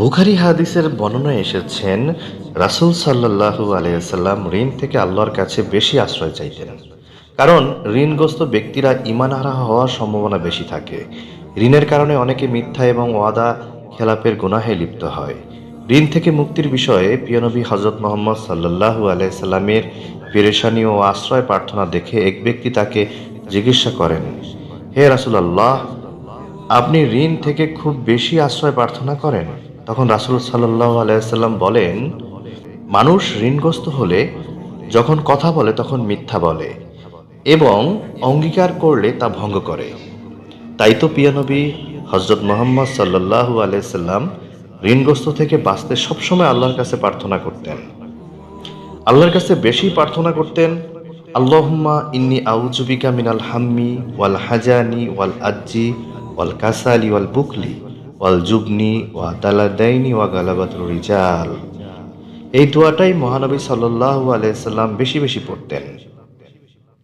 বুখারি হাদিসের বর্ণনায় এসেছেন, রাসূল সাল্লাল্লাহু আলাইসাল্লাম ঋণ থেকে আল্লাহর কাছে বেশি আশ্রয় চাইতেন। কারণ ঋণগ্রস্ত ব্যক্তিরা ইমানহারা হওয়ার সম্ভাবনা বেশি থাকে। ঋণের কারণে অনেকে মিথ্যা এবং ওয়াদা খেলাপের গুনাহে লিপ্ত হয়। ঋণ থেকে মুক্তির বিষয়ে পিয়নবী হজরত মোহাম্মদ সাল্লাল্লাহু আলাইসাল্লামের পেরেশানি ও আশ্রয় প্রার্থনা দেখে এক ব্যক্তি তাকে জিজ্ঞাসা করেন, হে রাসূলুল্লাহ, আপনি ঋণ থেকে খুব বেশি আশ্রয় প্রার্থনা করেন? তখন রাসুল সাল্লাহ আলাইসাল্লাম বলেন, মানুষ ঋণগ্রস্ত হলে যখন কথা বলে তখন মিথ্যা বলে এবং অঙ্গীকার করলে তা ভঙ্গ করে। তাই তো পিয়ানবী হজরত মোহাম্মদ সাল্লাহু আলাইসাল্লাম ঋণগ্রস্ত থেকে বাঁচতে সবসময় আল্লাহর কাছে প্রার্থনা করতেন। আল্লাহর কাছে বেশি প্রার্থনা করতেন, আল্লাহুম্মা ইন্নি আউজুবিকা মিনাল হাম্মি ওয়াল হাজানি ওয়াল আজ্জি ওয়াল কাসালি ওয়াল বুকলি। ওয়াল জুবনি ওয়া দালাদাইনি ওয়া গালাবাতুর রিজাল। এই দোয়াটাই মহানবী সাল্লাল্লাহু আলাইহি সাল্লাম বেশি বেশি পড়তেন।